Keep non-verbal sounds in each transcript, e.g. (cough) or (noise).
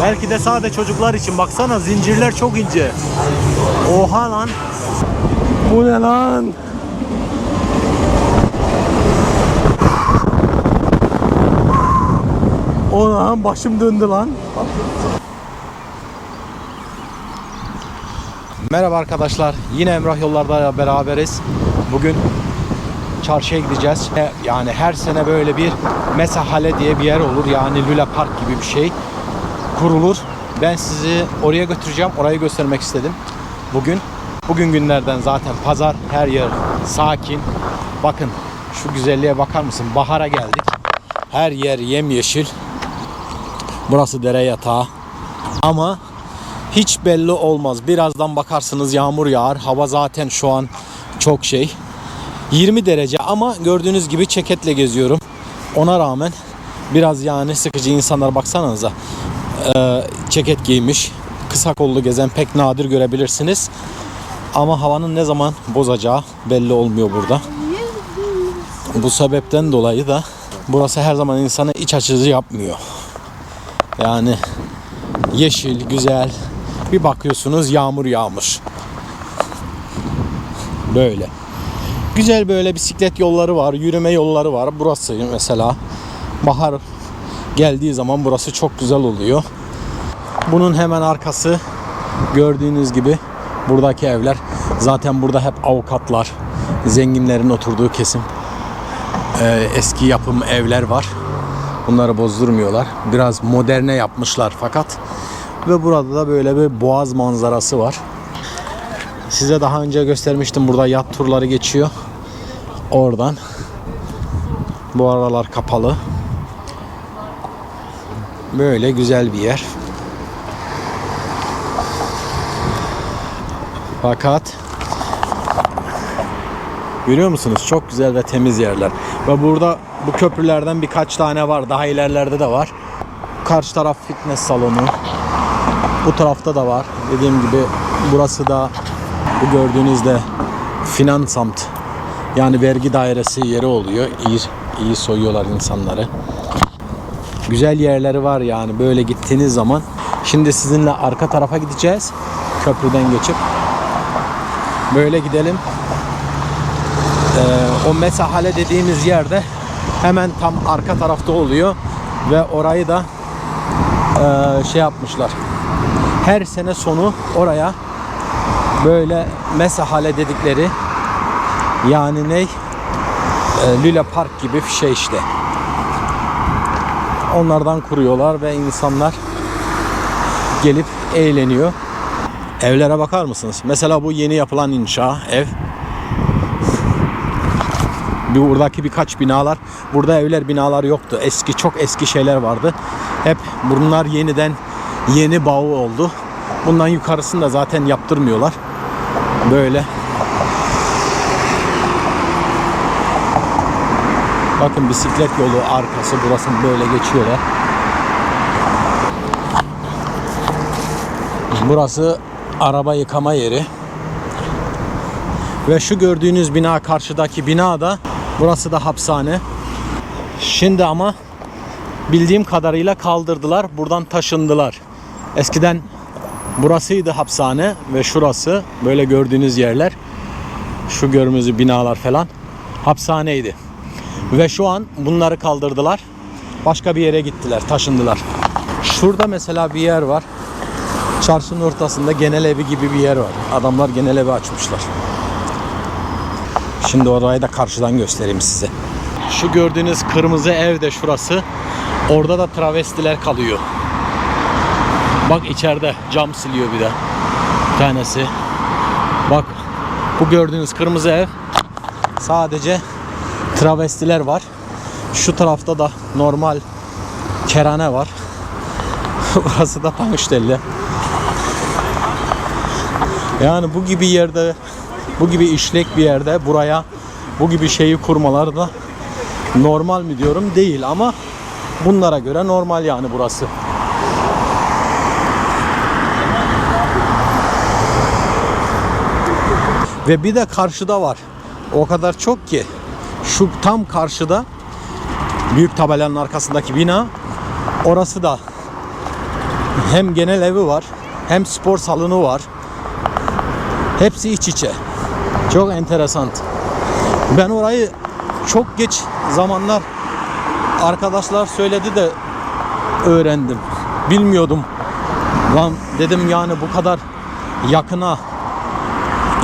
Belki de sadece çocuklar için. Baksana zincirler çok ince. Oha lan. Bu ne lan? O lan başım döndü lan. Merhaba arkadaşlar. Yine Emrah Yollar'da beraberiz. Bugün çarşıya gideceğiz. Yani her sene böyle bir mesahale diye bir yer olur. Yani Luna Park gibi bir şey kurulur. Ben sizi oraya götüreceğim. Orayı göstermek istedim. Bugün bugün günlerden zaten pazar her yer sakin. Bakın şu güzelliğe bakar mısın? Bahara geldik. Her yer yemyeşil. Burası dere yatağı. Ama hiç belli olmaz. Birazdan bakarsınız yağmur yağar. Hava zaten şu an çok şey. 20 derece ama gördüğünüz gibi ceketle geziyorum. Ona rağmen biraz yani sıkıcı insanlar baksanıza. Ee, ceket giymiş. Kısa kollu gezen pek nadir görebilirsiniz. Ama havanın ne zaman bozacağı belli olmuyor burada. Bu sebepten dolayı da burası her zaman insanı iç açıcı yapmıyor. Yani yeşil, güzel. Bir bakıyorsunuz yağmur yağmış. Böyle. Güzel böyle bisiklet yolları var, yürüme yolları var. Burası mesela bahar geldiği zaman burası çok güzel oluyor. Bunun hemen arkası gördüğünüz gibi buradaki evler. Zaten burada hep avukatlar, zenginlerin oturduğu kesim. Ee, eski yapım evler var. Bunları bozdurmuyorlar. Biraz moderne yapmışlar fakat. Ve burada da böyle bir boğaz manzarası var. Size daha önce göstermiştim burada yat turları geçiyor. Oradan. Bu aralar kapalı. Böyle güzel bir yer. Fakat Görüyor musunuz? Çok güzel ve temiz yerler. Ve burada bu köprülerden birkaç tane var. Daha ilerlerde de var. Karşı taraf fitness salonu. Bu tarafta da var. Dediğim gibi burası da bu gördüğünüzde Finansamt yani vergi dairesi yeri oluyor. İyi, iyi soyuyorlar insanları. Güzel yerleri var yani böyle gittiğiniz zaman. Şimdi sizinle arka tarafa gideceğiz. Köprüden geçip. Böyle gidelim. Ee, o mesahale dediğimiz yerde hemen tam arka tarafta oluyor ve orayı da e, şey yapmışlar. Her sene sonu oraya böyle mesahale dedikleri yani ne e, Lüle Park gibi bir şey işte. Onlardan kuruyorlar ve insanlar gelip eğleniyor. Evlere bakar mısınız? Mesela bu yeni yapılan inşa ev. Bir buradaki birkaç binalar. Burada evler binalar yoktu. Eski çok eski şeyler vardı. Hep bunlar yeniden yeni bağı oldu. Bundan yukarısını da zaten yaptırmıyorlar. Böyle. Bakın bisiklet yolu arkası burası böyle geçiyorlar. Burası araba yıkama yeri. Ve şu gördüğünüz bina karşıdaki bina da burası da hapishane. Şimdi ama bildiğim kadarıyla kaldırdılar. Buradan taşındılar. Eskiden burasıydı hapishane ve şurası böyle gördüğünüz yerler şu gördüğünüz binalar falan hapishaneydi. Ve şu an bunları kaldırdılar. Başka bir yere gittiler, taşındılar. Şurada mesela bir yer var. Çarşının ortasında genel evi gibi bir yer var. Adamlar genel evi açmışlar. Şimdi orayı da karşıdan göstereyim size. Şu gördüğünüz kırmızı ev de şurası. Orada da travestiler kalıyor. Bak içeride cam siliyor bir de. Bir tanesi. Bak bu gördüğünüz kırmızı ev sadece travestiler var. Şu tarafta da normal kerane var. (laughs) Burası da Pamuçdeli. Yani bu gibi yerde bu gibi işlek bir yerde buraya bu gibi şeyi kurmaları da normal mi diyorum değil ama bunlara göre normal yani burası. Ve bir de karşıda var. O kadar çok ki şu tam karşıda büyük tabelanın arkasındaki bina orası da Hem genel evi var, hem spor salonu var. Hepsi iç içe. Çok enteresan. Ben orayı çok geç zamanlar arkadaşlar söyledi de öğrendim. Bilmiyordum. Lan dedim yani bu kadar yakına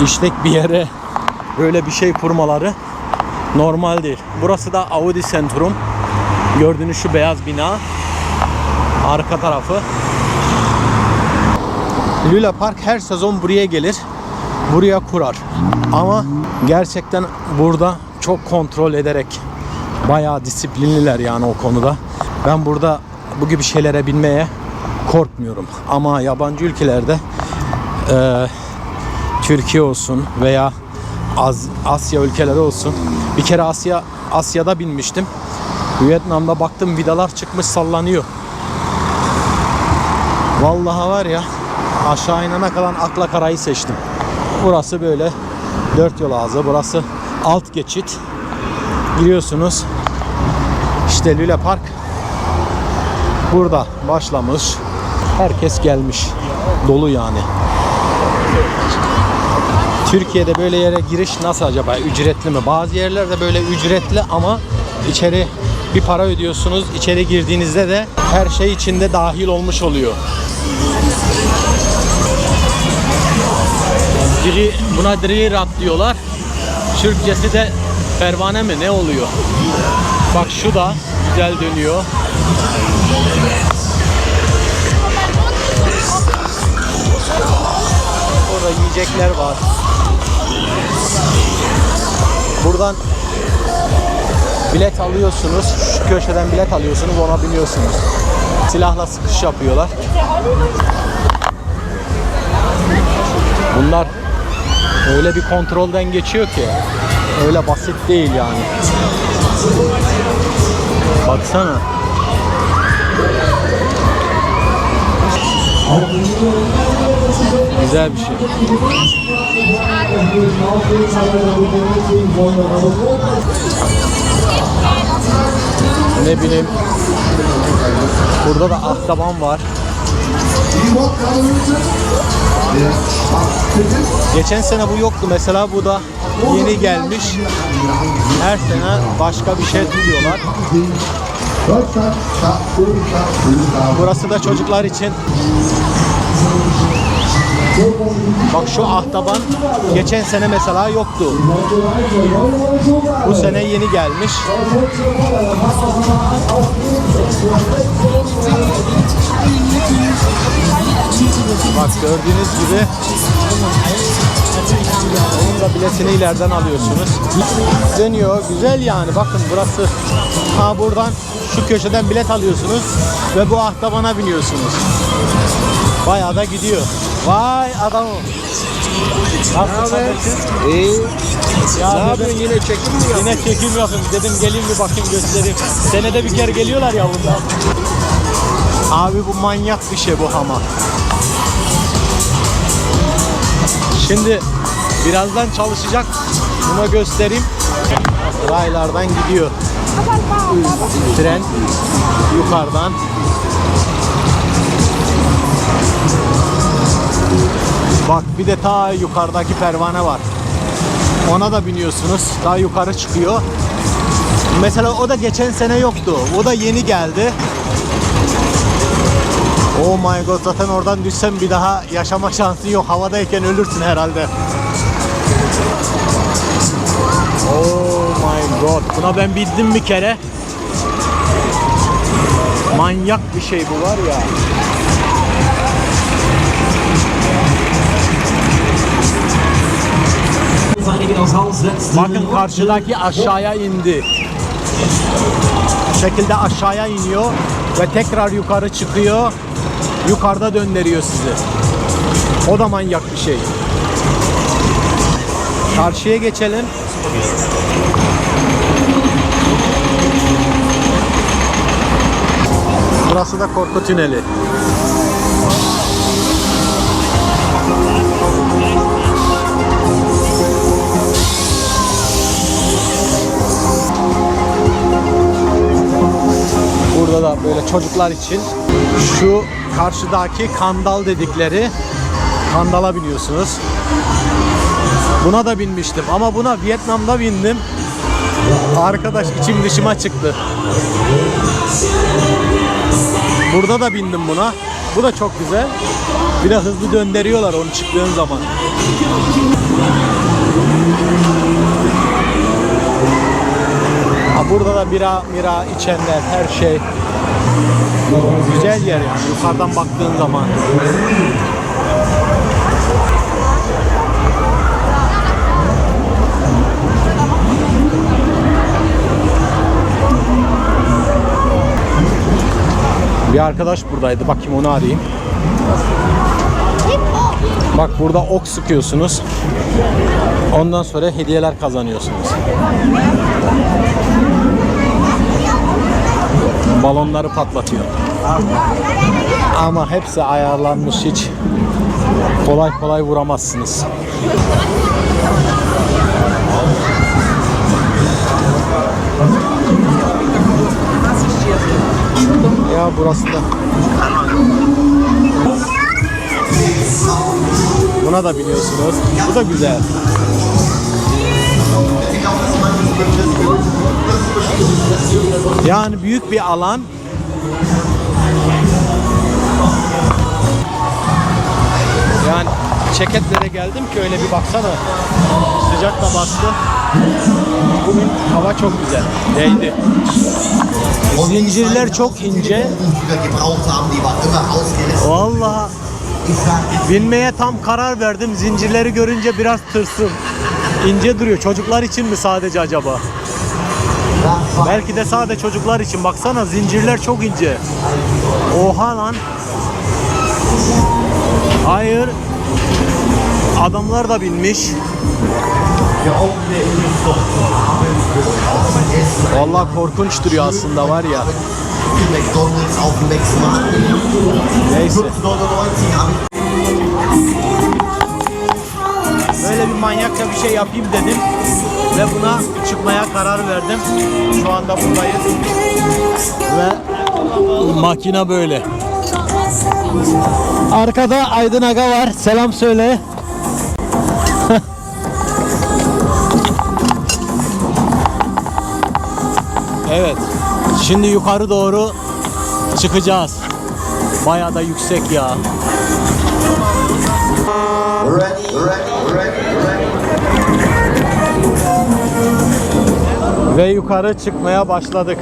işlek bir yere böyle bir şey kurmaları normal değil. Burası da Audi Centrum. Gördüğünüz şu beyaz bina. Arka tarafı. Luna Park her sezon buraya gelir. Buraya kurar. Ama gerçekten burada çok kontrol ederek bayağı disiplinliler yani o konuda. Ben burada bu gibi şeylere binmeye korkmuyorum. Ama yabancı ülkelerde eee, Türkiye olsun veya Az- Asya ülkeleri olsun. Bir kere Asya Asya'da binmiştim. Vietnam'da baktım vidalar çıkmış sallanıyor. Vallahi var ya aşağı inene kalan akla karayı seçtim. Burası böyle dört yol ağzı. Burası alt geçit. Giriyorsunuz. İşte Lüle Park burada başlamış. Herkes gelmiş. Dolu yani. Türkiye'de böyle yere giriş nasıl acaba? Ücretli mi? Bazı yerlerde böyle ücretli ama içeri bir para ödüyorsunuz. İçeri girdiğinizde de her şey içinde dahil olmuş oluyor. Diri, buna Dirirat diyorlar. Türkçesi de pervane mi ne oluyor? Bak şu da güzel dönüyor. Orada yiyecekler var. Buradan bilet alıyorsunuz. Şu köşeden bilet alıyorsunuz, ona biniyorsunuz. Silahla sıkış yapıyorlar. Bunlar öyle bir kontrolden geçiyor ki öyle basit değil yani. Baksana. Güzel bir şey. Ne bileyim. Burada da ahtaban var. Geçen sene bu yoktu mesela bu da yeni gelmiş. Her sene başka bir şey diyorlar. Burası da çocuklar için. Bak şu ahtaban geçen sene mesela yoktu. Bu sene yeni gelmiş. Bak gördüğünüz gibi onun da biletini ileriden alıyorsunuz. Dönüyor. Güzel yani. Bakın burası. Ha buradan şu köşeden bilet alıyorsunuz ve bu ahtabana biniyorsunuz. Bayağı da gidiyor. Vay adamım. Nasıl? İyi. Ya Ne yapıyorsun yine çekim mi yapıyorsun? Yine çekim yapayım. Dedim geleyim bir bakayım göstereyim. Senede bir kere geliyorlar ya burada. Abi bu manyak bir şey bu hama. Şimdi birazdan çalışacak. Buna göstereyim. Raylardan gidiyor. Tren yukarıdan. Bak bir de ta yukarıdaki pervane var. Ona da biniyorsunuz. Daha yukarı çıkıyor. Mesela o da geçen sene yoktu. O da yeni geldi. Oh my god zaten oradan düşsem bir daha yaşama şansın yok. Havadayken ölürsün herhalde. Oh my god. Buna ben bindim bir kere. Manyak bir şey bu var ya. Bakın karşıdaki aşağıya indi. Bu şekilde aşağıya iniyor ve tekrar yukarı çıkıyor. Yukarıda döndürüyor sizi. O da manyak bir şey. Karşıya geçelim. Burası da korku tüneli. Burada da böyle çocuklar için şu karşıdaki kandal dedikleri kandala biniyorsunuz. Buna da binmiştim ama buna Vietnam'da bindim. Arkadaş içim dışıma çıktı. Burada da bindim buna. Bu da çok güzel. Bir de hızlı döndürüyorlar onu çıktığın zaman. Ha, burada da bira mira içenler her şey güzel yer yani yukarıdan baktığın zaman. Bir arkadaş buradaydı. Bakayım onu arayayım. Bak burada ok sıkıyorsunuz. Ondan sonra hediyeler kazanıyorsunuz. Balonları patlatıyor. Ama hepsi ayarlanmış hiç kolay kolay vuramazsınız. Ya burası da. Buna da biliyorsunuz. Bu da güzel. Yani büyük bir alan. Yani çeketlere geldim ki öyle bir baksana. Sıcak da bastı. Bugün hava çok güzel. Değdi. Zincirler çok ince. Vallahi binmeye tam karar verdim. Zincirleri görünce biraz tırsım. İnce duruyor. Çocuklar için mi sadece acaba? Belki de sadece çocuklar için. Baksana zincirler çok ince. Oha lan. Hayır. Adamlar da binmiş. Vallahi korkunç duruyor aslında var ya. Neyse. Manyakça bir şey yapayım dedim. Ve buna çıkmaya karar verdim. Şu anda buradayız. Ve makine böyle. Arkada Aydın Aga var. Selam söyle. (laughs) evet. Şimdi yukarı doğru çıkacağız. Bayağı da yüksek ya. Ve yukarı çıkmaya başladık.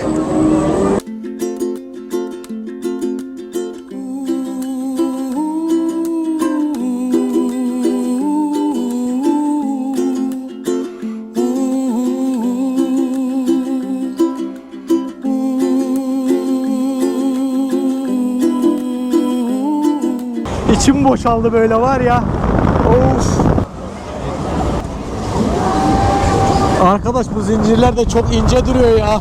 İçim boşaldı böyle var ya. Of. Arkadaş bu zincirler de çok ince duruyor ya.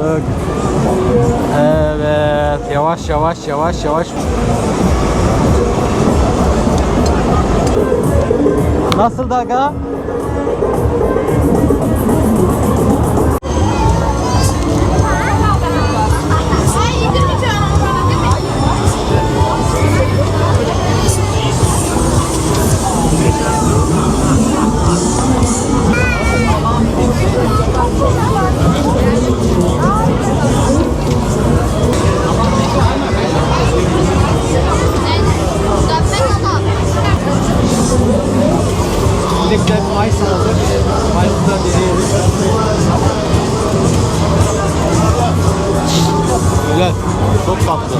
Aldık. Evet, yavaş yavaş yavaş yavaş. Nasıl daga? Çok tatlı.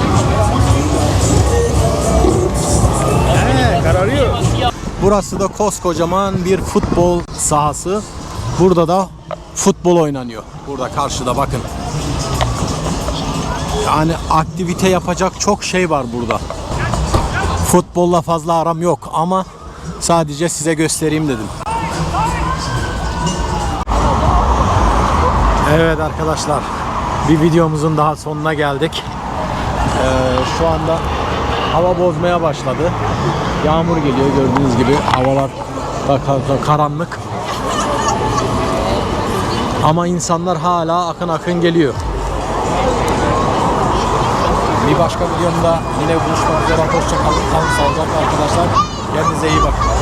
He, kararıyor. Burası da koskocaman bir futbol sahası. Burada da futbol oynanıyor. Burada karşıda bakın. Yani aktivite yapacak çok şey var burada. Futbolla fazla aram yok ama sadece size göstereyim dedim. Evet arkadaşlar bir videomuzun daha sonuna geldik. Ee, şu anda hava bozmaya başladı. Yağmur geliyor gördüğünüz gibi havalar da ka- ka- karanlık. Ama insanlar hala akın akın geliyor. Bir başka videomda yine buluşmak üzere. Hoşçakalın. Kalın sağlıcakla arkadaşlar. Kendinize iyi bakın.